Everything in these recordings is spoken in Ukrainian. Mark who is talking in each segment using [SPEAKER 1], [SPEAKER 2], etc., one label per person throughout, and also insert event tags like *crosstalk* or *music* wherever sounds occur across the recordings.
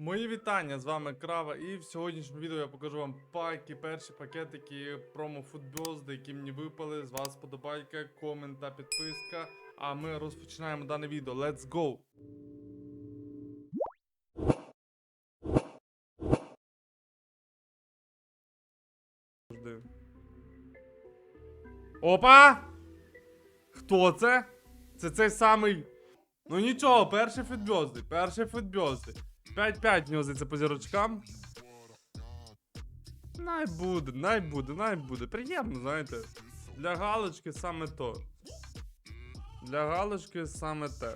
[SPEAKER 1] Мої вітання, з вами Крава, і в сьогоднішньому відео я покажу вам паки, перші пакетики промо футбьозди, які мені випали. З вас подобайка, комент та підписка. А ми розпочинаємо дане відео. Let's go! Опа! Хто це? Це цей самий. Ну нічого, перший футбьозди, перший футбьозди. 5-5 в нього здається по зірочкам. Най буде, най буде, най буде. Приємно, знаєте. Для галочки саме то. Для галочки саме те.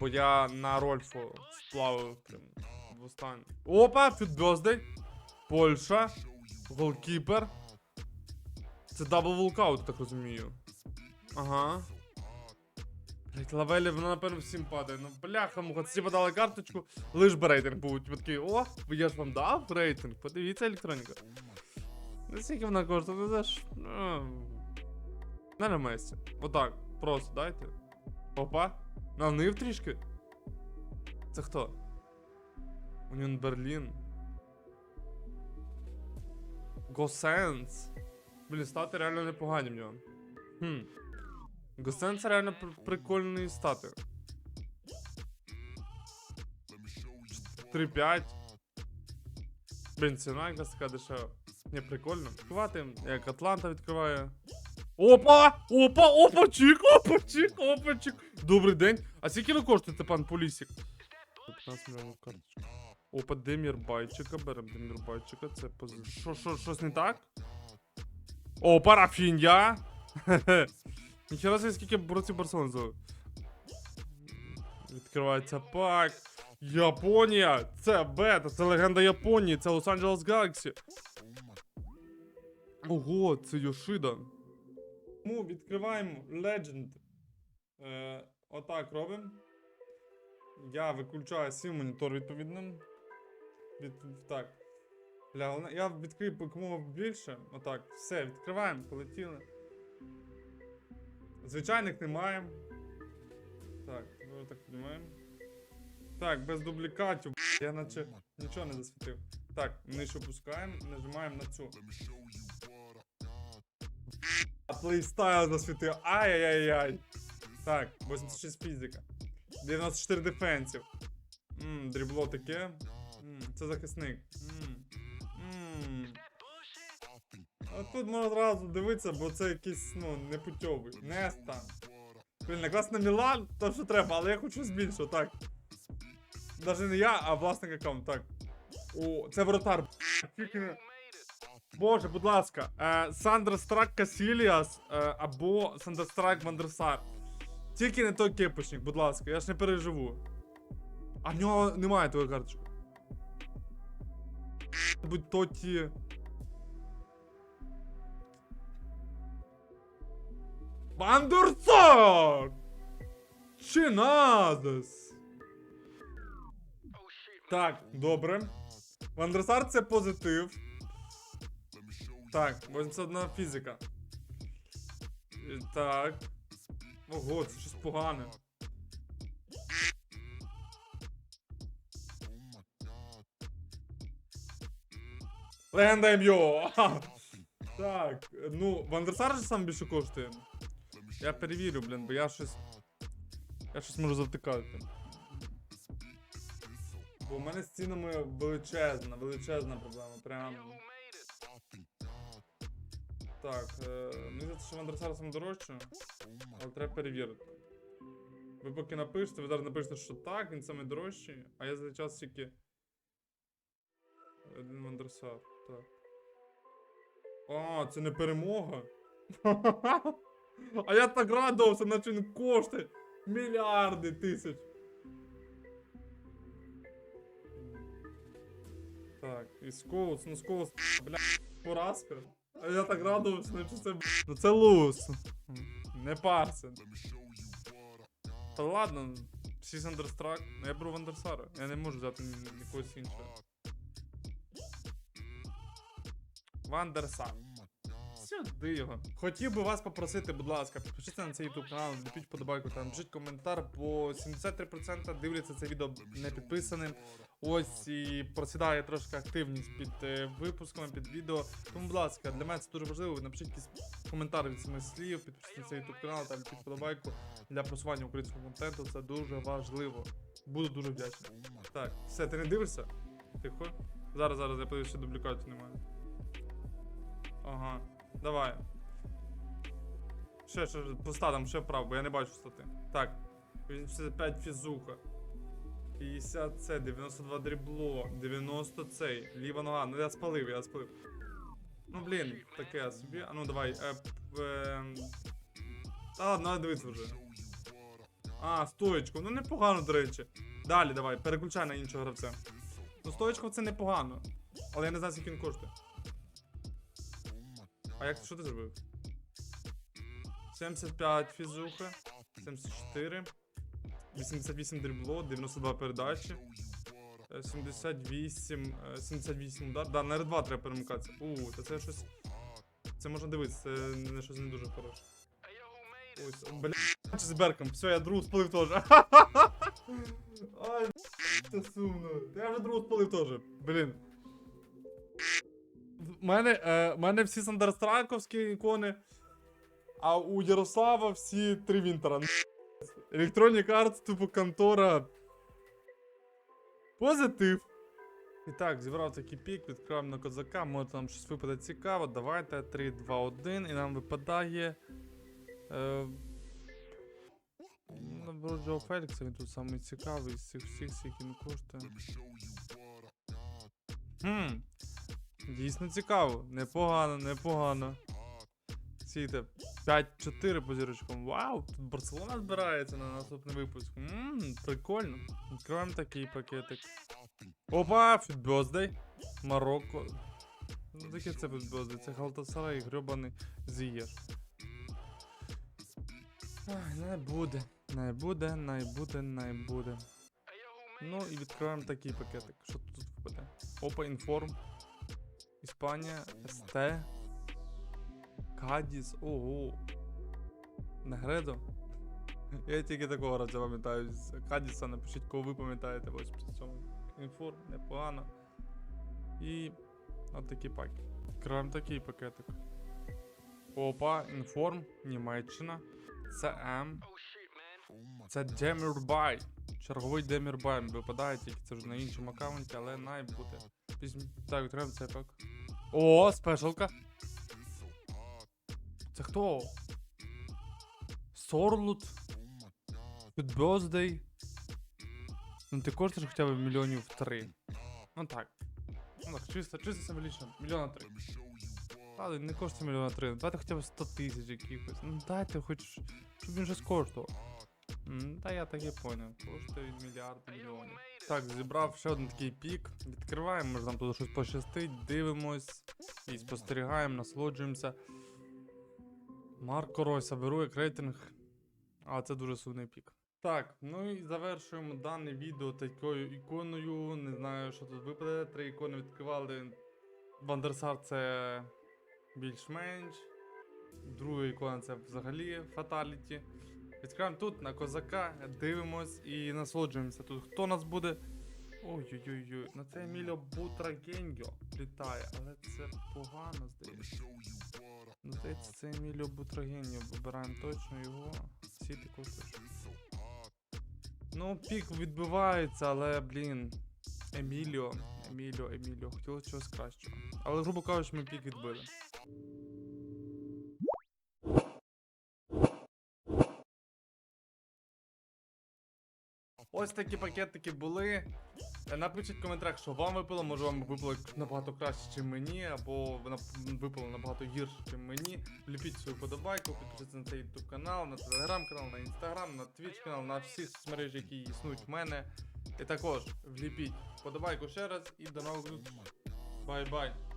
[SPEAKER 1] Бо я на Рольфу сплавив прям в останній. Опа, фітбьоздей. Польща. Голкіпер. Це дабл волкаут, так розумію. Ага. Блять, лавелі, вона напевно всім падає. Ну бляха, муха, ці подали карточку, лиш би рейтинг був. Типу такий, о, я ж вам дав рейтинг, подивіться електроніка. Скільки вона коштує, ну це ж. Ну, на місці. Отак, просто дайте. Опа. Навнив трішки. Це хто? Уніон Берлін. Госенс. Блін, стати реально непогані в нього. Хм. Госен це реально пр- стати. 3-5. Блін, ціна якась така дешева. Не, прикольно. Відкривати, як Атланта відкриває. Опа! Опа! Опа! Чик! Опа! Чик! Опа! Чик! Добрий день. А скільки ви коштуєте, пан Полісік? 15 мільйонів карточка. Опа, Демір Байчика, берем Демір Байчика, це пози... Що, що, щось не так? Опа, Рафінья! *laughs* Ніхера собі скільки борців Барселони. Відкривається пак. Японія! Це бета, це легенда Японії, це Лос-Анджелес Галаксі. Ого, це Йошида. Тому відкриваємо Legend. Е, отак робимо. Я виключаю свій монітор відповідно. Від, так. Я відкрию якомога більше. Отак. Все, відкриваємо, полетіли. Звичайних немає. Так, ми так піднімаємо. Так, без дублікатів. Я наче нічого не засвітив. Так, нижче опускаємо, нажимаємо на цю. А плейстайл засвітив. Ай-яй-яй-яй. Так, 86 фізика. 94 дефенсів. Ммм, дрібло таке. Ммм, це захисник. Ммм. Ммм. А тут можна одразу дивитися, бо це якийсь, ну, непутьовий. Неста. Блін, якраз на Мілан, то що треба, але я хочу збільшити, так. Даже не я, а власник аккаунт, так. О, це воротар. Боже, будь ласка, е, Сандерстрак Касіліас е, або Сандерстрак Вандерсар. Тільки не той кепочник, будь ласка, я ж не переживу. А в нього немає твоєї карточки. Будь то ті. Вандерсар! Чиназес! Так, добре. Вандерсар це позитив. Так, 81 фізика. Е, Так. Ого, це щось погане. Легенда МЙО! *laughs* Так, ну, Вандерсар же сам більше коштує. Я перевірю, блін, бо я щось. Я щось можу завтикати. Бо у мене з цінами величезна, величезна проблема. Прям. Так, е, мені здається, що Вандерсар сам дорожче, але треба перевірити. Ви поки напишете, ви зараз напишете, що так, він саме дорожчий, а я за час тільки. Один Вандерсар, так. А, це не перемога. *laughs* А я так радувався, наче він коштує мільярди тисяч. Так, і Скоус, ну Скоус, бля, поразка. А я так радувався, наче це. Ну це лус. Не парся. Та ладно, всі Сандерстрак. Ну я беру Вандерсара. Я не можу взяти ні- ні- якогось іншого. Вандерсар. Сюди його. Хотів би вас попросити, будь ласка, підпишіться на цей YouTube канал, напишіть подобайку, там пишіть коментар, бо 73% дивляться це відео не підписаним. Ось і просідає трошки активність під е, випусками, під відео. Тому, будь ласка, для мене це дуже важливо. Напишіть якийсь коментар від самих слів, підпишіться на цей YouTube канал, там під подобайку для просування українського контенту. Це дуже важливо. Буду дуже вдячний. Так, все, ти не дивишся? Тихо. Зараз, зараз, я подивлюся, що дублікатів немає. Ага, давай. Ще, ще, по статам, ще вправо, бо я не бачу стати. Так, 85 фізуха. 50 це, 92 дрібло, 90 цей, ліва нога. Ну я спалив, я спалив. Ну блін, таке собі. А ну давай. Е, ем. Та ладно, дивитися вже. А, стоечку. Ну непогано, до речі. Далі давай, переключай на іншого гравця. Ну, стоечко це непогано. Але я не знаю, скільки він коштує. А як що ти зробив? 75 фізуха, 74, 88 дрібло, 92 передачі. е, 78, е, 78 удар. Да, на R2 треба перемикатися. У, та це щось. Це можна дивитися, це не щось не дуже хороше. Ось, бля, з Берком. Все, я другу спалив теж. *laughs* Ай, це сумно. Я вже другу спалив теж. Блін. В мене, е, мене всі сандерстранковські ікони, а у Ярослава всі три Вінтера. Electronic Arts, тупо контора. Позитив. І так, зібрав такий пік, відкриваємо на козака, може там щось випаде цікаво. Давайте 3, 2, 1, і нам випадає. Е, Наберу Джо Фелікса, він тут самий цікавий з цих всіх, скільки він коштує. Хм. Дійсно цікаво. Непогано, непогано. Сіте 5-4 по зірочкам. Вау! Тут Барселона збирається на наступний випуск. Ммм, прикольно. Відкриваємо такий пакетик. Опа, Фітбьоздей. Марокко. Ну таке це Фітбьоздей, це Галтасарай, грьобаний Зієр. Не буде, не буде, не буде, не буде. Ну і відкриваємо такий пакетик. Що тут випаде? Опа, інформ. Іспанія, СТ. Кадіс, ого. Негредо. Я тільки такого разу пам'ятаю. З Кадіса напишіть, кого ви пам'ятаєте ось при цьому. Інформ, непогано. І от такий пак. Відкриваємо такий пакетик. Опа, інформ, Німеччина. Це М. Це Демірбай. Черговий Демірбай випадає, тільки це вже на іншому аккаунті, але най буде. Візьм... Так, відкриваємо цей пак. О, спешалка. Це хто? Сорлут. Підбездей. Ну ти коштуєш хоча б мільйонів три. Ну так. Ну так, чисто, чисто символічно. Мільйона три. Але не коштує мільйона три. Давайте хоча б 100 тисяч якихось. Ну дайте хоч, щоб він щось коштував. Та я так і поняв. Коштує від мільйонів. Так, зібрав ще один такий пік. Відкриваємо, може нам тут щось пощастить, дивимось і спостерігаємо, насолоджуємося. Марко Ройса беру як рейтинг. А це дуже сумний пік. Так, ну і завершуємо дане відео такою іконою. Не знаю, що тут випаде. Три ікони відкривали. Вандерсар це більш-менш. Друга ікона це взагалі Фаталіті. Відкриваємо тут на козака, дивимось і насолоджуємося тут. Хто нас буде? Ой-ой-ой, на це Еміліо Бутрагеньо літає, але це погано здається. Ну, здається, це Еміліо Бутрагеньо. Вибираємо точно його. Всі ти. Ну, пік відбивається, але, блін. Еміліо, Еміліо, Еміліо. Хотілося чогось кращого. Але, грубо кажучи, ми пік відбили. Ось такі пакетики були. Напишіть в коментарях, що вам випало, може вам випало набагато краще, ніж мені, або випало набагато гірше, ніж мені. Вліпіть свою подобайку, підпишіться на цей YouTube канал, на телеграм канал, на інстаграм, на Twitch канал, на всі соцмережі, які існують в мене. І також вліпіть подобайку ще раз і до нових зустрічей. Бай-бай.